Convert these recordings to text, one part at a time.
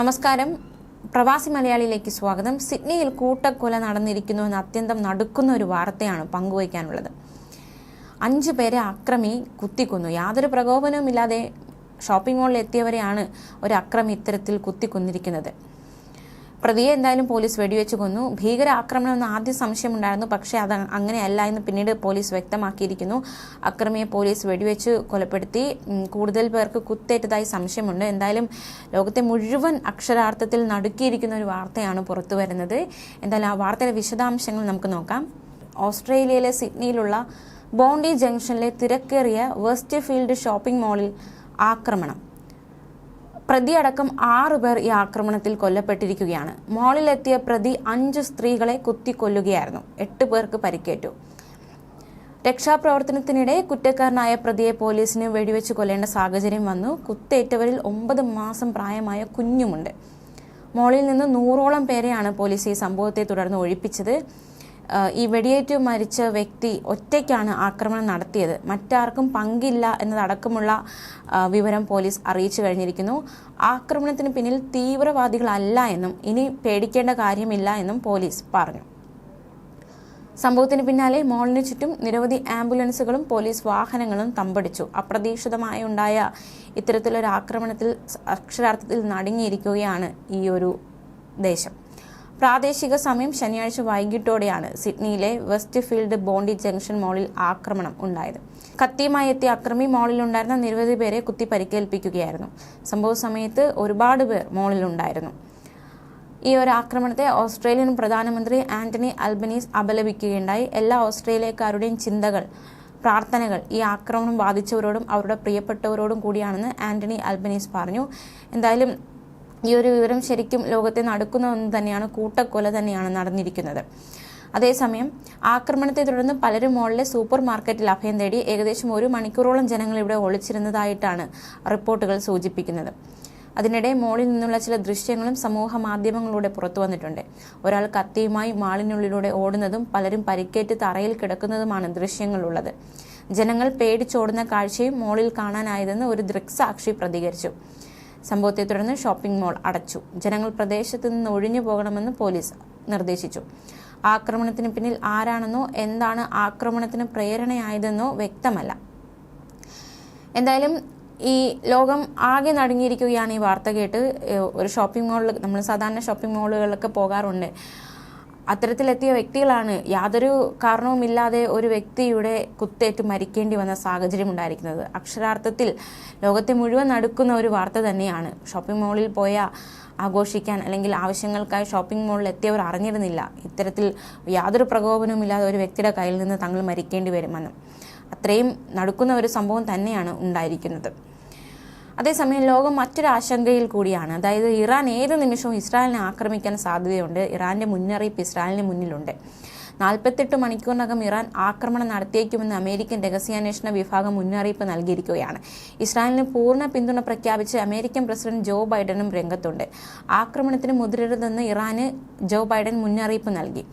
നമസ്കാരം. പ്രവാസി മലയാളിയിലേക്ക് സ്വാഗതം. സിഡ്നിയിൽ കൂട്ടക്കൊല നടന്നിരിക്കുന്നു എന്ന അത്യന്തം നടുക്കുന്ന ഒരു വാർത്തയാണ് പങ്കുവയ്ക്കാനുള്ളത്. അഞ്ചു പേരെ അക്രമി കുത്തിക്കൊന്നു. യാതൊരു പ്രകോപനവുമില്ലാതെ ഷോപ്പിംഗ് മോളിൽ എത്തിയവരെയാണ് ഒരു അക്രമി ഇത്തരത്തിൽ കുത്തിക്കൊന്നിരിക്കുന്നത്. പ്രതിയെ എന്തായാലും പോലീസ് വെടിവെച്ച് കൊന്നു. ഭീകര ആക്രമണം എന്ന ആദ്യ സംശയമുണ്ടായിരുന്നു. പക്ഷേ അത് അങ്ങനെയല്ല എന്ന് പിന്നീട് പോലീസ് വ്യക്തമാക്കിയിരിക്കുന്നു. അക്രമിയെ പോലീസ് വെടിവെച്ച് കൊലപ്പെടുത്തി. കൂടുതൽ പേർക്ക് കുത്തേറ്റതായി സംശയമുണ്ട്. എന്തായാലും ലോകത്തെ മുഴുവൻ അക്ഷരാർത്ഥത്തിൽ നടുക്കിയിരിക്കുന്ന ഒരു വാർത്തയാണ് പുറത്തു വരുന്നത്. എന്തായാലും ആ വാർത്തയുടെ വിശദാംശങ്ങൾ നമുക്ക് നോക്കാം. ഓസ്ട്രേലിയയിലെ സിഡ്നിയിലുള്ള ബോണ്ടി ജംഗ്ഷനിലെ തിരക്കേറിയ വെസ്റ്റ് ഫീൽഡ് ഷോപ്പിംഗ് മാളിൽ ആക്രമണം. പ്രതിയടക്കം ആറുപേർ ഈ ആക്രമണത്തിൽ കൊല്ലപ്പെട്ടിരിക്കുകയാണ്. മോളിലെത്തിയ പ്രതി അഞ്ച് സ്ത്രീകളെ കുത്തിക്കൊല്ലുകയായിരുന്നു. എട്ട് പേർക്ക് പരിക്കേറ്റു. രക്ഷാപ്രവർത്തനത്തിനിടെ കുറ്റക്കാരനായ പ്രതിയെ പോലീസിന് വെടിവെച്ച് കൊല്ലേണ്ട സാഹചര്യം വന്നു. കുത്തേറ്റവരിൽ ഒമ്പത് മാസം പ്രായമായ കുഞ്ഞുമുണ്ട്. മോളിൽ നിന്ന് നൂറോളം പേരെയാണ് പോലീസ് ഈ സംഭവത്തെ തുടർന്ന് ഒഴിപ്പിച്ചത്. ഈ വെടിയേറ്റ് മരിച്ച വ്യക്തി ഒറ്റയ്ക്കാണ് ആക്രമണം നടത്തിയത്. മറ്റാർക്കും പങ്കില്ല എന്നതടക്കമുള്ള വിവരം പോലീസ് അറിയിച്ചു കഴിഞ്ഞിരിക്കുന്നു. ആക്രമണത്തിന് പിന്നിൽ തീവ്രവാദികളല്ല എന്നും ഇനി പേടിക്കേണ്ട കാര്യമില്ല എന്നും പോലീസ് പറഞ്ഞു. സംഭവത്തിന് പിന്നാലെ മോളിന് ചുറ്റും നിരവധി ആംബുലൻസുകളും പോലീസ് വാഹനങ്ങളും തമ്പടിച്ചു. അപ്രതീക്ഷിതമായി ഉണ്ടായ ഇത്തരത്തിലൊരു ആക്രമണത്തിൽ അക്ഷരാർത്ഥത്തിൽ നടുങ്ങിയിരിക്കുകയാണ് ഈ ഒരു ദേശം. പ്രാദേശിക സമയം ശനിയാഴ്ച വൈകിട്ടോടെയാണ് സിഡ്നിയിലെ വെസ്റ്റ് ഫീൽഡ് ബോണ്ടി ജംഗ്ഷൻ മോളിൽ ആക്രമണം ഉണ്ടായത്. കത്തിയുമായി എത്തിയ അക്രമി മാളിലുണ്ടായിരുന്ന നിരവധി പേരെ കുത്തി പരിക്കേൽപ്പിക്കുകയായിരുന്നു സംഭവ സമയത്ത് ഒരുപാട് പേർ മാളിലുണ്ടായിരുന്നു. ഈ ഒരു ആക്രമണത്തെ ഓസ്ട്രേലിയൻ പ്രധാനമന്ത്രി ആന്റണി അൽബനീസ് അപലപിക്കുകയുണ്ടായി. എല്ലാ ഓസ്ട്രേലിയക്കാരുടെയും ചിന്തകൾ പ്രാർത്ഥനകൾ ഈ ആക്രമണം ബാധിച്ചവരോടും അവരുടെ പ്രിയപ്പെട്ടവരോടും കൂടിയാണെന്ന് ആന്റണി അൽബനീസ് പറഞ്ഞു. എന്തായാലും ഈ ഒരു വിവരം ശരിക്കും ലോകത്തെ നടക്കുന്ന ഒന്ന് തന്നെയാണ് കൂട്ടക്കൊല തന്നെയാണ് നടന്നിരിക്കുന്നത്. അതേസമയം ആക്രമണത്തെ തുടർന്ന് പലരും മോളിലെ സൂപ്പർ മാർക്കറ്റിൽ അഭയം തേടി ഏകദേശം ഒരു മണിക്കൂറോളം ജനങ്ങൾ ഇവിടെ ഒളിച്ചിരുന്നതായിട്ടാണ് റിപ്പോർട്ടുകൾ സൂചിപ്പിക്കുന്നത്. അതിനിടെ മോളിൽ നിന്നുള്ള ചില ദൃശ്യങ്ങളും സമൂഹ മാധ്യമങ്ങളിലൂടെ പുറത്തു വന്നിട്ടുണ്ട്. ഒരാൾ കത്തിയുമായി മാളിനുള്ളിലൂടെ ഓടുന്നതും പലരും പരിക്കേറ്റ് തറയിൽ കിടക്കുന്നതുമാണ് ദൃശ്യങ്ങളുള്ളത്. ജനങ്ങൾ പേടിച്ചോടുന്ന കാഴ്ചയും മോളിൽ കാണാനായതെന്ന് ഒരു ദൃക്സാക്ഷി പ്രതികരിച്ചു. സംഭവത്തെ തുടർന്ന് ഷോപ്പിംഗ് മാൾ അടച്ചു. ജനങ്ങൾ പ്രദേശത്ത് നിന്ന് ഒഴിഞ്ഞു പോകണമെന്ന് പോലീസ് നിർദ്ദേശിച്ചു. ആക്രമണത്തിന് പിന്നിൽ ആരാണെന്നോ എന്താണ് ആക്രമണത്തിന് പ്രേരണയായതെന്നോ വ്യക്തമല്ല. എന്തായാലും ഈ ലോകം ആകെ നടുങ്ങിയിരിക്കുകയാണ് ഈ വാർത്ത കേട്ട്. ഒരു ഷോപ്പിംഗ് മാളിൽ നമ്മൾ സാധാരണ ഷോപ്പിംഗ് മാളുകളിലൊക്കെ പോകാറുണ്ട്. അത്തരത്തിലെത്തിയ വ്യക്തികളാണ്. യാതൊരു കാരണവുമില്ലാതെ ഒരു വ്യക്തിയുടെ കുത്തേറ്റ് മരിക്കേണ്ടി വന്ന സാഹചര്യം ഉണ്ടായിരിക്കുന്നത്. അക്ഷരാർത്ഥത്തിൽ ലോകത്തെ മുഴുവൻ നടക്കുന്ന ഒരു വാർത്ത തന്നെയാണ്. ഷോപ്പിംഗ് മോളിൽ പോയ ആഘോഷിക്കാൻ അല്ലെങ്കിൽ ആവശ്യങ്ങൾക്കായി ഷോപ്പിംഗ് മാളിൽ എത്തിയവർ അറിഞ്ഞിരുന്നില്ല. ഇത്തരത്തിൽ യാതൊരു പ്രകോപനവുമില്ലാതെ ഒരു വ്യക്തിയുടെ കയ്യിൽ നിന്ന് തങ്ങൾ മരിക്കേണ്ടി വരുമെന്ന്. അത്രയും നടക്കുന്ന ഒരു സംഭവം തന്നെയാണ് ഉണ്ടായിരിക്കുന്നത്. അതേസമയം ലോകം മറ്റൊരു ആശങ്കയിൽ കൂടിയാണ്. അതായത് ഇറാൻ ഏത് നിമിഷവും ഇസ്രായേലിനെ ആക്രമിക്കാൻ സാധ്യതയുണ്ട്. ഇറാന്റെ മുന്നറിയിപ്പ് ഇസ്രായേലിന് മുന്നിലുണ്ട്. നാൽപ്പത്തെട്ട് മണിക്കൂറിനകം ഇറാൻ ആക്രമണം നടത്തിയേക്കുമെന്ന് അമേരിക്കൻ രഹസ്യാന്വേഷണ വിഭാഗം മുന്നറിയിപ്പ് നൽകിയിരിക്കുകയാണ്. ഇസ്രായേലിന് പൂർണ പിന്തുണ പ്രഖ്യാപിച്ച് അമേരിക്കൻ പ്രസിഡന്റ് ജോ ബൈഡനും രംഗത്തുണ്ട്. ആക്രമണത്തിന് മുതിരരുതെന്ന് ഇറാന് ജോ ബൈഡൻ മുന്നറിയിപ്പ് നൽകി.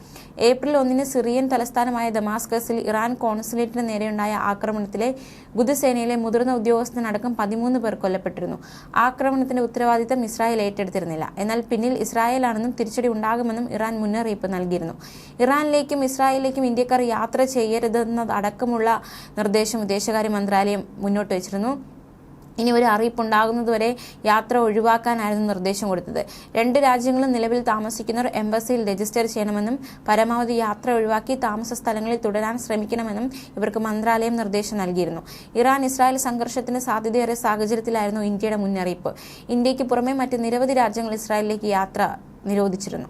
ഏപ്രിൽ ഒന്നിന് സിറിയൻ തലസ്ഥാനമായ ദമാസ്കസിൽ ഇറാൻ കോൺസുലേറ്റിന് നേരെയുണ്ടായ ആക്രമണത്തിലെ ഗുദസേനയിലെ മുതിർന്ന ഉദ്യോഗസ്ഥനടക്കം പതിമൂന്ന് പേർ കൊല്ലപ്പെട്ടിരുന്നു. ആക്രമണത്തിന്റെ ഉത്തരവാദിത്തം ഇസ്രായേൽ ഏറ്റെടുത്തിരുന്നില്ല. എന്നാൽ പിന്നിൽ ഇസ്രായേലാണെന്നും തിരിച്ചടി ഉണ്ടാകുമെന്നും ഇറാൻ മുന്നറിയിപ്പ് നൽകിയിരുന്നു. ഇറാനിലേക്കും ഇസ്രായേലിലേക്കും ഇന്ത്യക്കാർ യാത്ര ചെയ്യരുതെന്നതടക്കമുള്ള നിർദ്ദേശം വിദേശകാര്യ മന്ത്രാലയം മുന്നോട്ട് വച്ചിരുന്നു. ഇനി ഒരു അറിയിപ്പുണ്ടാകുന്നതുവരെ യാത്ര ഒഴിവാക്കാനായിരുന്നു നിർദ്ദേശം കൊടുത്തത്. രണ്ട് രാജ്യങ്ങളും നിലവിൽ താമസിക്കുന്നവർ എംബസിയിൽ രജിസ്റ്റർ ചെയ്യണമെന്നും പരമാവധി യാത്ര ഒഴിവാക്കി താമസ സ്ഥലങ്ങളിൽ തുടരാൻ ശ്രമിക്കണമെന്നും ഇവർക്ക് മന്ത്രാലയം നിർദ്ദേശം നൽകിയിരുന്നു. ഇറാൻ ഇസ്രായേൽ സംഘർഷത്തിന് സാധ്യതയേറെ സാഹചര്യത്തിലായിരുന്നു ഇന്ത്യയുടെ മുന്നറിയിപ്പ്. ഇന്ത്യയ്ക്ക് പുറമെ മറ്റ് നിരവധി രാജ്യങ്ങൾ ഇസ്രായേലിലേക്ക് യാത്ര നിരോധിച്ചിരുന്നു.